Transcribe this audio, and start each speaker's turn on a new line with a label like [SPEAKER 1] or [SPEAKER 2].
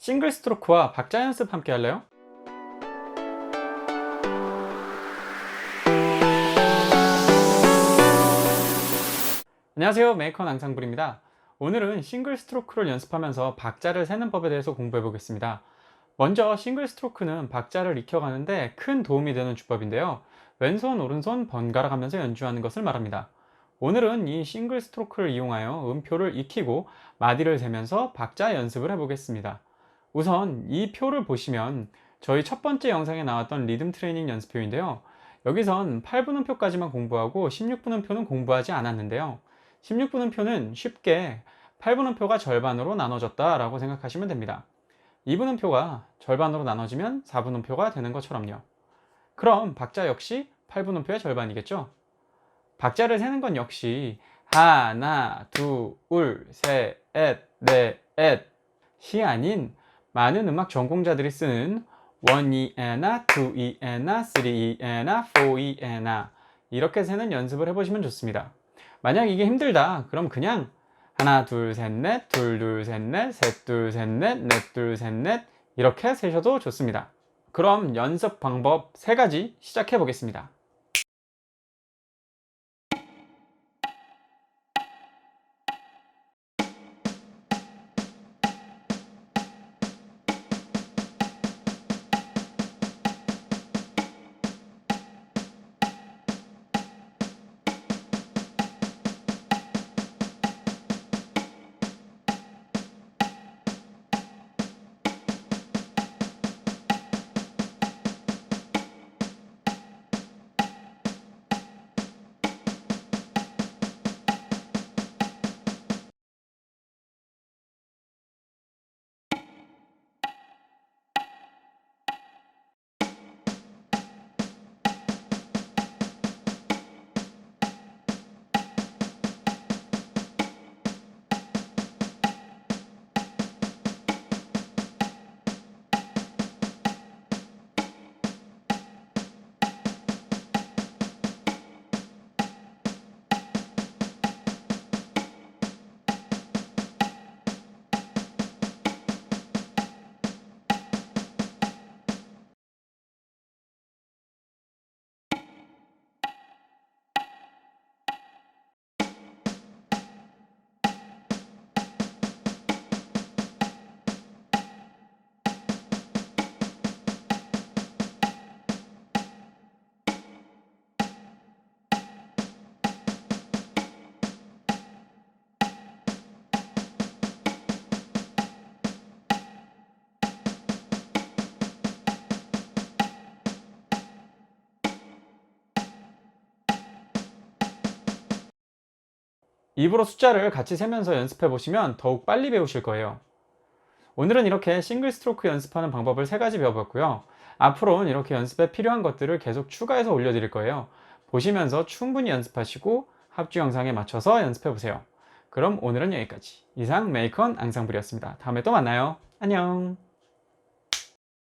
[SPEAKER 1] 싱글 스트로크와 박자 연습 함께 할래요? 안녕하세요. 메이커 낭상불입니다. 오늘은 싱글 스트로크를 연습하면서 박자를 세는 법에 대해서 공부해 보겠습니다. 먼저 싱글 스트로크는 박자를 익혀가는데 큰 도움이 되는 주법인데요. 왼손, 오른손 번갈아 가면서 연주하는 것을 말합니다. 오늘은 이 싱글 스트로크를 이용하여 음표를 익히고 마디를 세면서 박자 연습을 해보겠습니다. 우선 이 표를 보시면 저희 첫 번째 영상에 나왔던 리듬 트레이닝 연습표인데요. 여기선 8분음표까지만 공부하고 16분음표는 공부하지 않았는데요. 16분음표는 쉽게 8분음표가 절반으로 나눠졌다 라고 생각하시면 됩니다. 2분음표가 절반으로 나눠지면 4분음표가 되는 것처럼요. 그럼 박자 역시 8분음표의 절반이겠죠? 박자를 세는 건 역시 하나, 둘, 셋, 넷, 넷이 아닌 많은 음악 전공자들이 쓰는 1이에나, 2이에나, 3이에나, 4이에나 이렇게 세는 연습을 해보시면 좋습니다. 만약 이게 힘들다 그럼 그냥 하나 둘 셋 넷 둘 둘 셋 넷 셋 둘 셋 넷 넷 둘 셋 넷 이렇게 세셔도 좋습니다. 그럼 연습 방법 세 가지 시작해 보겠습니다. 입으로 숫자를 같이 세면서 연습해 보시면 더욱 빨리 배우실 거예요. 오늘은 이렇게 싱글 스트로크 연습하는 방법을 세 가지 배워봤고요. 앞으로는 이렇게 연습에 필요한 것들을 계속 추가해서 올려드릴 거예요. 보시면서 충분히 연습하시고 합주 영상에 맞춰서 연습해 보세요. 그럼 오늘은 여기까지. 이상 메이컨 앙상블이었습니다. 다음에 또 만나요. 안녕.